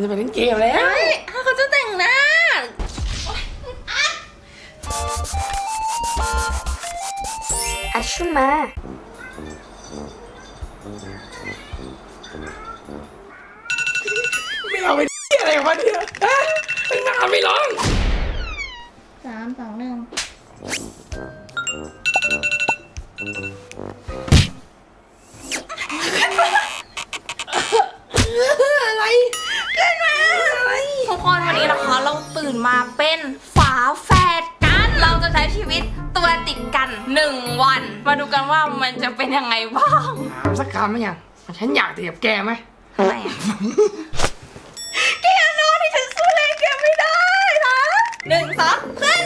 จะไปเล่นเกมแล้วเฮ้ยถ้าเขาจะแต่งหน้าอัชชุมาไม่เอาไปอะไรวะเนี่ยฮะตั้งนานไม่ร้องสามสองหนึ่ง มาเป็นฝาแฝดกัน เราจะใช้ชีวิตตัวติดกันหนึ่งวัน มาดูกันว่ามันจะเป็นยังไงบ้างถามสักคำไหมยังฉันอยากตีกับแกไหมทำไมอะแกโน้ที่ฉันสู้แรงแกไม่ได้นะหนึ่งสองขึ้น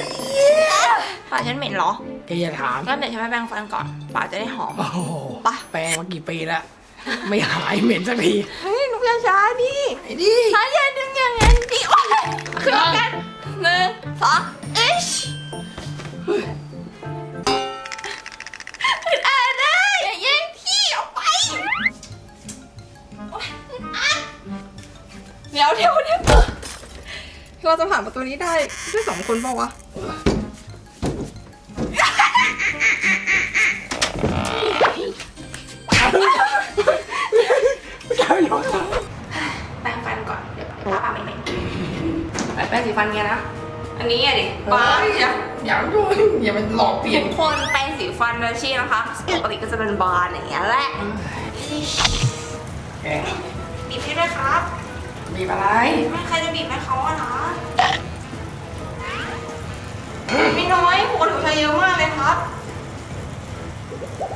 ฝาฉันเหม็นเหรอแกอย่าถามงั้นเดี๋ยวฉันไปแปรงฟันก่อนฝาจะได้หอม โอ้โหไปแปลงมากี่ปีแล้วไม่หายเหม็นสักทีเฮ้ยหนูช้าช้าๆดิไอ้ดิช้าอย่าดึงอย่าง นั้นดิโอ้ยขึ้นกันหนึ่งสองเอิชอึดอัดได้อย่าแย่งที่ออกไปโอ๊ยอึดอัดเดี๋ยวเดี๋ยวเดี๋ยวเราจะผ่านประตูนี้ได้ด้วยสองคนเปล่าวะ สีฟันเงี้ยนะ อันนี้อะดิป้าอย่าอย่าดูอย่ามันหลอกเปลี่ยนทุกคนแปรงสีฟันเดอชี่นะคะปกติก็จะเป็นบานอย่างเงี้ยแหละแกบีบให้ด้วยครับมีอะไร ไม่ใครจะบีบให้เขาอะนะไม่น้อยปกติใช้เยอะมากเลยครับ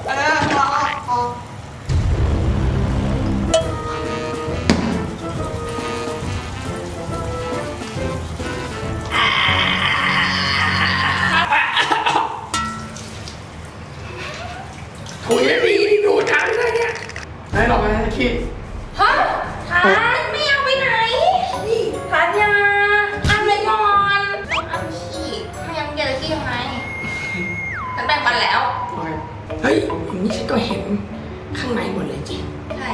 เออพอพอ ฉันแบ่งปันแล้ว เฮ้ยอย่างนี้ฉันก็เห็นข้างในหมดเลยจริง ใช่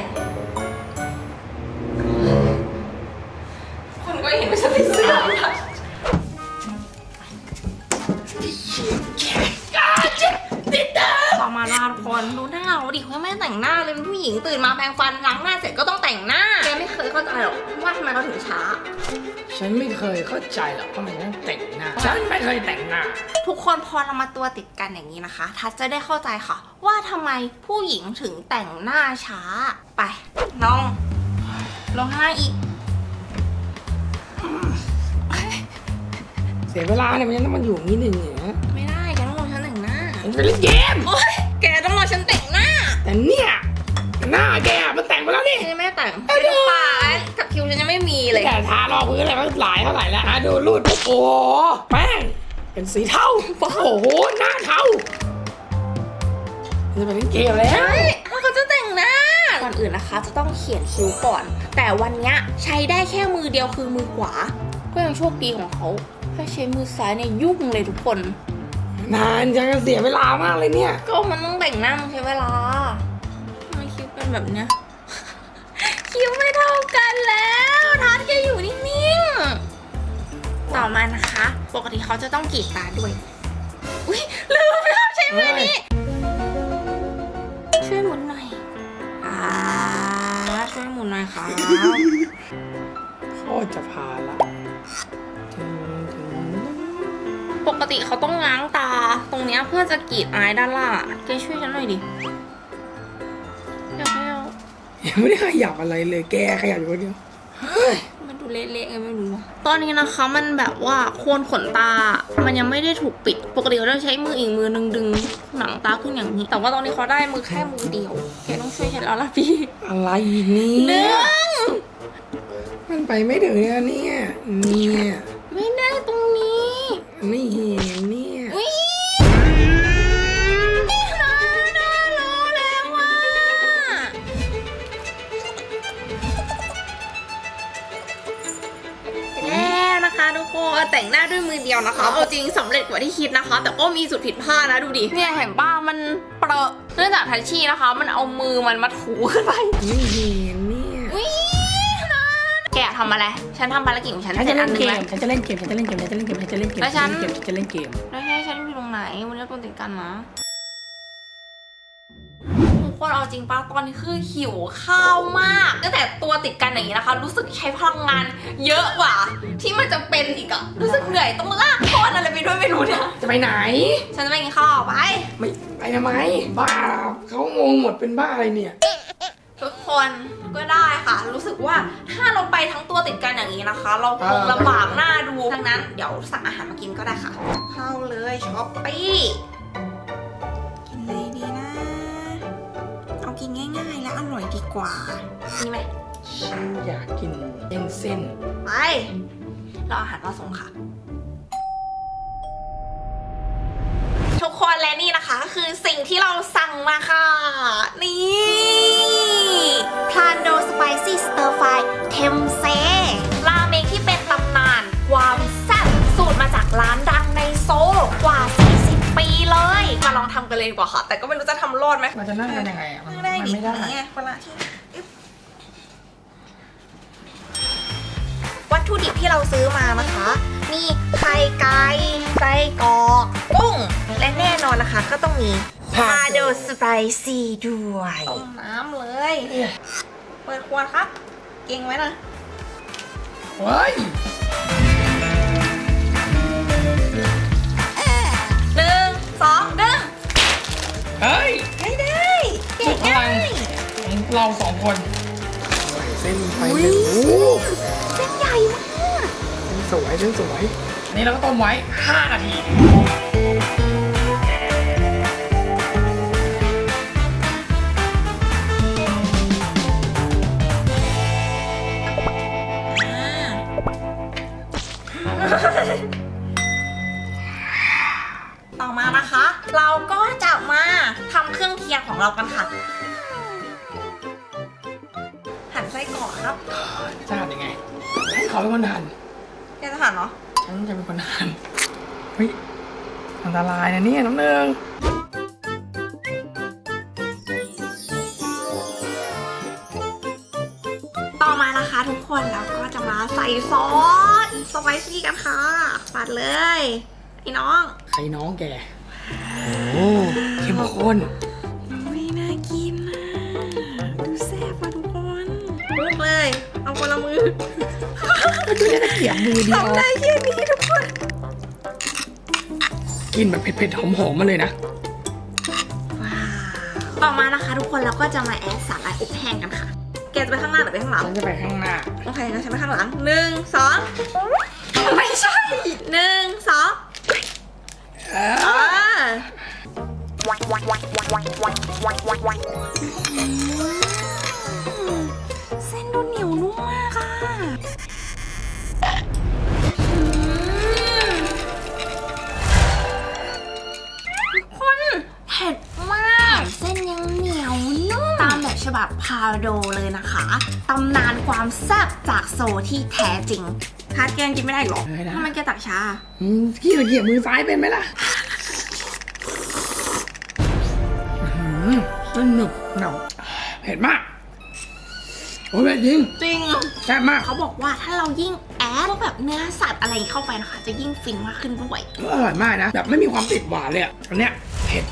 คนก็เห็นว่าฉันเป็นเสื้อค่ะต่อ ดูหน้าเราดิเขาไม่ได้แต่งหน้าเลยเป็นผู้หญิงตื่นมาแปรงฟันล้างหน้าเสร็จก็ต้องแต่งหน้าแกไม่เคยเข้าใจหรอกว่าทำไมเขาถึงช้า ฉันไม่เคยเข้าใจหรอกทำไมฉันแต่งหน้า ฉันไม่เคยแต่งหน้า ทุกคนพอเรามาตัวติดกันอย่างนี้นะคะ ทัศจะได้เข้าใจค่ะ ว่าทำไมผู้หญิงถึงแต่งหน้าช้าไปน้องลงห้างอีก เสียเวลาเนี่ยมันยังต้องมาอยู่อย่างนี้หนึ่งเนี่ยนะไม่ได้แกต้องรอฉันแต่งหน้าฉันจะไปเล่นเกม โอ๊ยแกต้องรอฉันแต่งหน้า แต่เนี่ยหน้าแกมันแต่งไปแล้วนี่ ฉันยังไม่ได้แต่งไม่ต้องปากับคิวฉันยังไม่มีเลยแกทารองพื้นอะไรมันหลายเท่าไหร่แล้วอะดูรูดโอ้โหแป้งเป็นสีเทาโอ้โหหน้าเทาจะไปเล่นเกมแล้ว ใช่ถ้าเขาจะแต่งหน้า ก่อนอื่นนะคะ จะต้องเขียนคิ้วก่อน แต่วันเนี้ยใช้ได้แค่มือเดียวคือมือขวา ก็ยังโชคดีของเขา ถ้าใช้มือซ้ายเนี่ยยุ่งเลยทุกคน นานจังเสียเวลามากเลยเนี่ย ก็มันต้องแต่งหน้ามันใช้เวลาทำไมคิ้วเป็นแบบเนี้ย คิ้วไม่เท่ากันแล้วทัดแกอยู่นิ่งๆ ต่อมานะคะ ปกติเขาจะต้องกรีดตาด้วย อุ้ยลืมแล้วใช้มือนี้ ช่วยหมุนหน่อยอ่าช่วยหมุนหน่อยครับโคตรจะพาละถึงถึง ปกติเขาต้องง้างตา ตรงเนี้ยเพื่อจะกรีดอายด้านล่างอะแกช่วยฉันหน่อยดิอยากให้เอายังไม่ได้ขยับอะไรเลยแกขยับอยู่คนเดียวเฮ้ย มันดูเละๆไงไม่รู้อะตอนนี้นะคะมันแบบว่าโคนขนตา มันยังไม่ได้ถูกปิด ปกติเขาจะใช้มืออีกมือนึงดึงหนังตาขึ้นอย่างนี้ แต่ว่าตอนนี้เขาได้มือแค่มือเดียวแกต้องช่วยฉันแล้วล่ะพี่อะไรเนี่หนึ่ยง มันไปไม่ถึงเนี่ยเนี่ย ทุกคนแต่งหน้าด้วยมือเดียวนะคะเอาจริงสำเร็จกว่าที่คิดนะคะ แต่ก็มีจุดผิดพลาดนะดูดิเนี่ยเห็นป้ามันเปรอะเนื่องจากทัชชี่นะคะ มันเอามือมันมาถูขึ้นไปไม่เห็นเนี่ยอุ้ยนะแกทำอะไร ฉันทำภารกิจของฉันฉันเสร็จะจเล่อันนหเกนึงมแล้วฉันจะเล่นเกม ฉันจะเล่นเกม ฉันจะเล่นเกม ฉันจะเล่นเกม แล้วฉันฉันจะเล่นเกมแล้วให้ฉันอยู่ตรงไหนมันเลือกตัวติดกันนะทุก คนเอาจริงปะตอนนี้คือหิวข้าวมากตั้งแต่ตัวติดกันอย่างนี้นะคะ รู้สึกใช้พลังงานเยอะกว่า ที่มันจะเป็นอีกอะรู้สึกเหนื่อยต้องลากก้อนอะไรไปด้วยไม่รู้เนี่ยจะไปไหน ฉันจะไปกินข้าวไปไม่ไปทำไมบ้าเขางงหมดเป็นบ้าอะไรเนี่ย ทุกคนก็ได้ค่ะ รู้สึกว่าถ้าเราไปทั้งตัวติดกันอย่างนี้นะคะ เราคงลำบากหน้าดูดังนั้นเดี๋ยวสั่งอาหารมากินก็ได้ค่ะ เข้าเลยช้อปปี้ อร่อยดีกว่า นี่ไหมฉันอยากกินเส้นเส้น ไปรออาหารมาส่งค่ะ ทุกคนและนี่นะคะก็คือสิ่งที่เราสั่งมาค่ะ นี่พลานโดสไปซี่สเตอร์ไฟเทมเซราเมงที่เป็นตำนาน ความแซ่บสูตรมาจากร้านดัง มาลองทำกันเลยดีกว่าค่ะ แต่ก็ไม่รู้จะทำรอดไหมมันจะนั่งกันยังไงอะนั่งได้มัดิไม่ได้นี่ไงเวลาที่อึ๊บวัตถุดิบที่เราซื้อมานะคะ มีไข่ไก่ไส้กรอกกุ้ง และแน่นอนนะคะ ก็ต้องมีพาโดสไปซี่ด้วย ต้มน้ำเลย เปิดขวดครับ เก่งไว้นะ เฮ้ยหนึ่งสองดึงเฮ้ยได้ได้เก่งพลัง่างยของเราสองคนเส้นไปอุ๊เลยยโอ้โหเส้นใหญ่มากเส้นสวยเส้นสวย อันนี้เราก็ต้มไว้ 5 นาที เราก็จะมาทำเครื่องเคียงของเรากันค่ะ หั่นไส้กรอกครับจะหั่นยังไงให้เขาเป็นคนหั่นแกจะหั่นเหรอฉันจะเป็นคนหั่นเฮ้ยอันตรายนะเนี่ยน้ำหนึ่งต่อมานะคะทุกคนเราก็จะมาใส่ซอสสไปซี่กันค่ะปัดเลยไอ้น้อง ใครน้องแก โอ้เข้มข้นไม่น่ากินนะดูแซ่บอะทุกคนลุกเลย เอาคนละมือไม่ใช่ตะเกียบมือเดียวทำได้แค่นี้ทุกคน กินแบบเผ็ดๆหอมๆมาเลยนะว้าวต่อมานะคะ ทุกคนเราก็จะมาแอดสาหร่ายอบแห้งกันค่ะ แกจะไปข้างหน้าหรือไปข้างหลัง ฉันจะไปข้างหน้า โอเคงั้นฉันไปข้างหลังหนึ่งสองไม่ใช่หนึ่งสอง เส้นดูเหนียวนุ่มมากค่ะทุกคนเผ็ดมาก เส้นยังเหนียวนุ่ม ตามแบบฉบับพาโดเลยนะคะ ตำนานความแซ่บจากโซที่แท้จริงทาดแกงกินไม่ได้หรอเออนะทำไมแกตักช้าอืมขี้ตะเกียบมือซ้ายเป็นไหมล่ะ อื้อหือสนุกหนับเผ็ดมากโอ้ยเผ็ดจริงจริง แซ่บมาก เขาบอกว่าถ้าเรายิ่งแอดพวกแบบเนื้อสัตว์อะไรเข้าไปนะคะ จะยิ่งฟินมากขึ้นด้วยอร่อยมากนะ แบบไม่มีความติดหวานเลยอะอันเนี้ยเผ็ด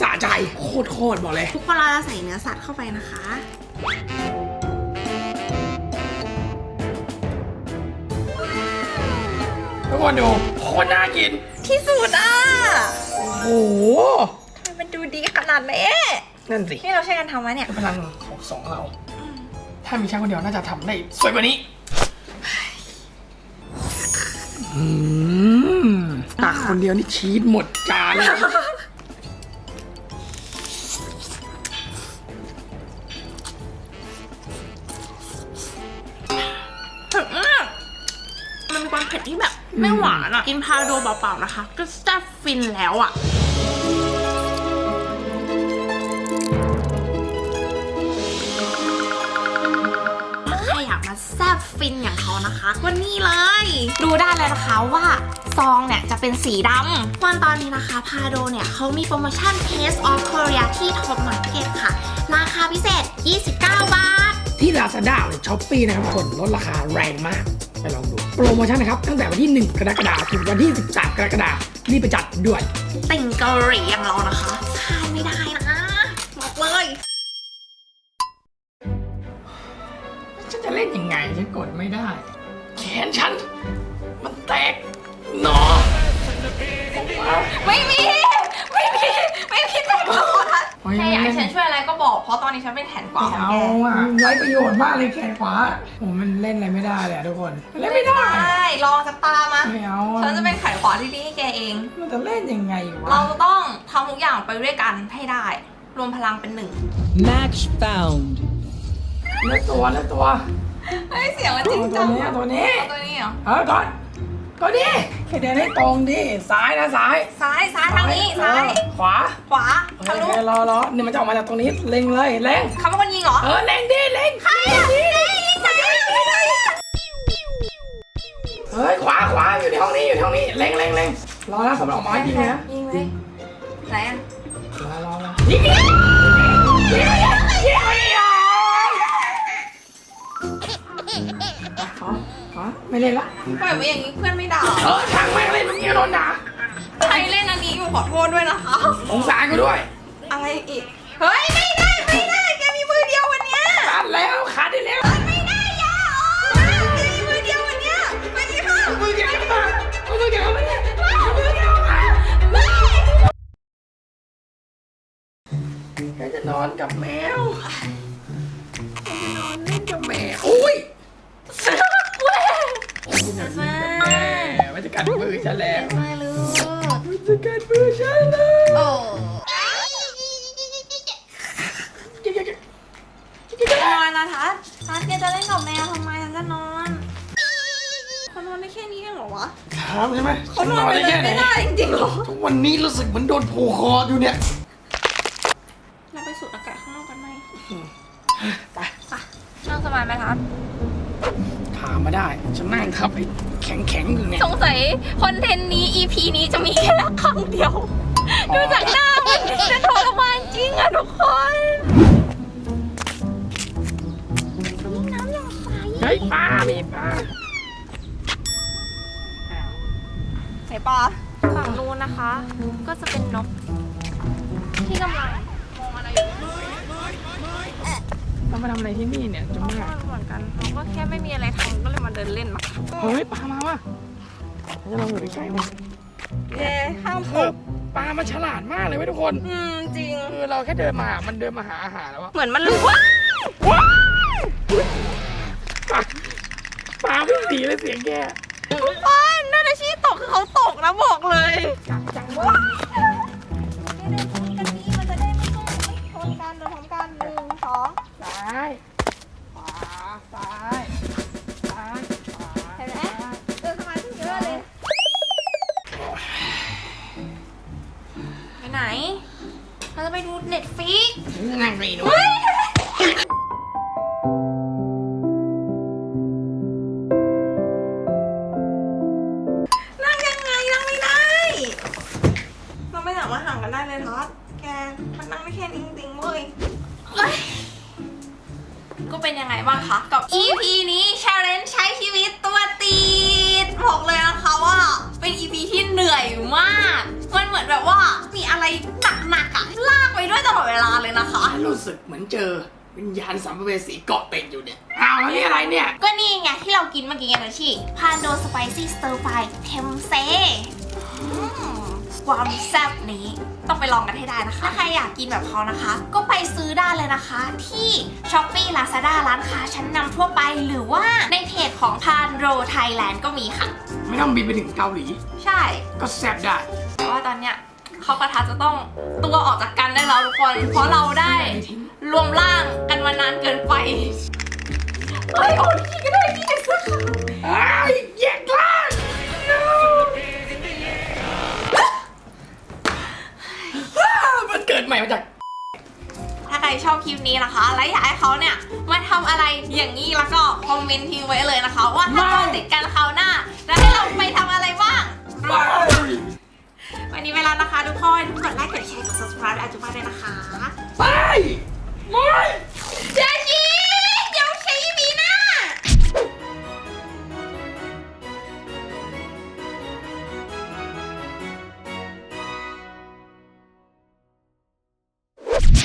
สะใจโคตรโคตรบอกเลย ทุกคนเราจะใส่เนื้อสัตว์เข้าไปนะคะทุกคนดูโคตรน่ากินที่สุดอะ โอ้โหทำไมมัน ดูดีขนาดนี้นั่นสินี่เราใช้กันทำไหมเนี่ยพลังของสองเรา ถ้ามีช่างคนเดียวน่าจะทำได้สวยกว่านี้อืมตักคนเดียวนี่ชีสหมดจานเลยเผ็ดมากมันมีความเผ็ดที่แบบไม่หวานอะ กินพาโดเปล่าๆนะคะ ก็แซ่บฟินแล้วอะ บฟินอย่างเขานะคะก็นี่เลย ดูได้เลยนะคะว่าซองเนี่ยจะเป็นสีดำวันตอนนี้นะคะพาโดเนี่ยเขามีโปรโมชั่น Taste of Korea ที่ Top Market ค่ะ ราคาพิเศษ 29 บาท ที่ Lazada หรือ Shopee นะครับทุกคนลดราคาแรงมาก ไปลองดู โปรโมชั่นนะครับ ตั้งแต่วันที่ 1 กรกฎาคมถึงวันที่ 13 กรกฎาคมรีบไปจัดด่วน ติ่งเกาหลีอย่างเรานะคะพลาดไม่ได้นะบอ ยังไงฉันกดไม่ได้ แขนฉัน มันแตกหนอไม่มี ไม่มี ไม่มีแต่ขอทัศโอ้ยใครอยากให้ฉันช่วยอะไรก็บอก เพราะตอนนี้ฉันเป็นแขนขวาไม่ของเอาแกอะไร้ประโยชน์มากเลยแขนขวาโอ้มันเล่นอะไรไม่ได้เลยอะทุกคนมันเล่นไม่ได้ได้ลองสักตามาไม่เอาอฉันจะเป็นแขนขวาที่ดีให้แกเอง มันจะเล่นยังไงวะเราจะต้องทำทุกอย่างไปด้วยกันให้ได้ รวมพลังเป็นหนึ่ง Match found. เลือกตัวเลือกตัว เฮ้ยเสียงมันจริงเอาตัจัวงนี้เอาตัวนี้ เอาตัวนี้เหรอ เออก่อนก็ดิแค่เดินให้ตรงดิซ้ายนะซ้ายซ้ายซ้ายทางนี้ซ้าย เออขวาขวาโอทะลุเครอรอเนี่ยมันจะออกมาจากตรงนี้เล็งเลยเล็งเขาเป็นคนยิงเหรอ เออเล็งดิเล็งใครอะยิงไหนเฮ้ยขวาขวาอยู่ในห้องนี้อยู่ในห้องนี้เล็งเล็งเล็งรอนะผมออกมายิงนะยิงเลยไหนอะรอรอรอยิงดิยิงดิ ไม่เล่นละปล่อยไว้อย่างนี้เพื่อนไม่ด่าเออช่างแม่งเล่นมันเงี้ยโดนด่าใครเล่นอันนี้กูขอโทษด้วยนะคะ สงสารกูด้วย อะไรอีก เฮ้ยไม่ จะกัดมือฉันแล้วโอ้นอนนะทัศน์ทัศน์แกจะเล่นกับแมวทำไมฉันจะนอนเขานอนได้แค่นี้เองเหรอวะครับใช่ไหมเขานอนไปเลยไม่ได้จริงๆเหรอทุกวันนี้รู้สึกเหมือนโดนผูกคออยู่เนี่ยเราไปสูดอากาศข้างนอกกันไหมไปนั่งสบายไหมทัศน์ถามมาได้ฉันนั่งทับไอ้ แข็งแข็งๆอยู่เนี่ย สงสัยคอนเทนต์นี้ EP นี้จะมีแค่ครั้งเดียว ดูจากหน้ามันจะทรมานจริงอะทุกคนนี่น้ำยังใสเฮ้ยปลามีปลาไหนปลา ฝั่งนู้นนะคะ ก็จะเป็นนกที่กำลังมองอะไรอยู่ เรามาทำอะไรที่นี่เนี่ยจะเขามากก็เหมือนกันเขาก็แค่ไม่มีอะไรทำก็เลยมาเดินเล่นมาเฮ้ยปลามาว่ะฉันจะลองอยู่ใกล้ๆมันเย้ห้ามคือปลามันฉลาดมากเลยเว้ยทุกคน อืมจริง คือเราแค่เดินมา มันเดินมาหาอาหารแล้วอะเหมือนมันรู้ว่าว้าวปลาปลาวิ่งหนีเลยเสียงแกทุกคนนาดาชีตกคือเขาตกนะบอกเลย จังจังเว้ยเายขวาซ้ายซ้ายขวาเห็นไหมเดินสมาธิเยอะเลย ไปไหน เราจะไปดูเน็ตฟิก นั่งไปดู กเหมือนเจอวิญญาณสัมภเวสีเกาะติดอยู่เนี่ยอ้าวแล้วนี่อะไรเนี่ย ก็นี่ไงที่เรากินเมื่อกี้ไงนะชิพานโดสไปซี่สเตอร์ไฟเทมเซความแซ่บนี้ต้องไปลองกันให้ได้นะคะ ถ้าใครอยากกินแบบเขานะคะ ก็ไปซื้อได้เลยนะคะ ที่ s h อ p e e Lazada ร้านค้าชั้นนำทั่วไป หรือว่าในเพจของพานโรไทยแลนด์ก็มีค่ะ ไม่ต้องบินไปถึงเกาหลี ใช่ ก็แซ่บได้ แต่ว่าตอนเนี้ยเขากระทะจะต้องตัวออกจากกันได้แล้วทุกคน เพราะเราได้ รวมร่างกันมานานเกินไปเฮ้ยโอ้ยพี่ก็ได้พี่จะซื้อค่ะไอ้ายแยกล่าง no อ้าวมันเกิดใหม่มาจาก ถ้าใครชอบคลิปนี้นะคะ และอยากให้เขาเนี่ยมาทำอะไรอย่างนี้แล้วก็คอมเมนต์ทิ้งไว้เลยนะคะ ว่าถ้าเราติดกันคราวหน้า แล้วให้เราไปทำอะไรบ้างไปวันนี้เวลานะคะทุกคนกดไลค์กดแชร์กด subscribe อาจุมาด้วยนะคะไป Mark! Dad!